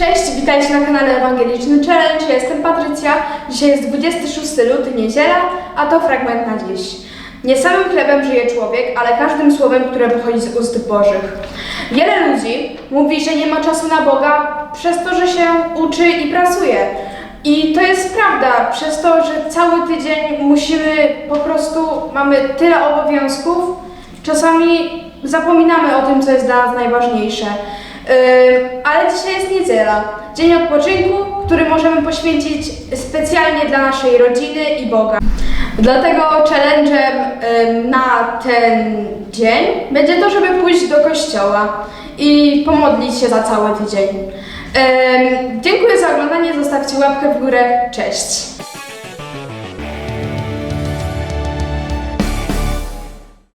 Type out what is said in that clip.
Cześć, witajcie na kanale Ewangeliczny Challenge. Ja jestem Patrycja. Dzisiaj jest 26 luty, niedziela, a to fragment na dziś. Nie samym chlebem żyje człowiek, ale każdym słowem, które pochodzi z ust Bożych. Wiele ludzi mówi, że nie ma czasu na Boga przez to, że się uczy i pracuje. I to jest prawda, przez to, że cały tydzień musimy po prostu, mamy tyle obowiązków, czasami zapominamy o tym, co jest dla nas najważniejsze. Ale dzisiaj jest niedziela, dzień odpoczynku, który możemy poświęcić specjalnie dla naszej rodziny i Boga. Dlatego challenge'em ym, na ten dzień będzie to, żeby pójść do kościoła i pomodlić się za cały tydzień. Dziękuję za oglądanie, zostawcie łapkę w górę, cześć!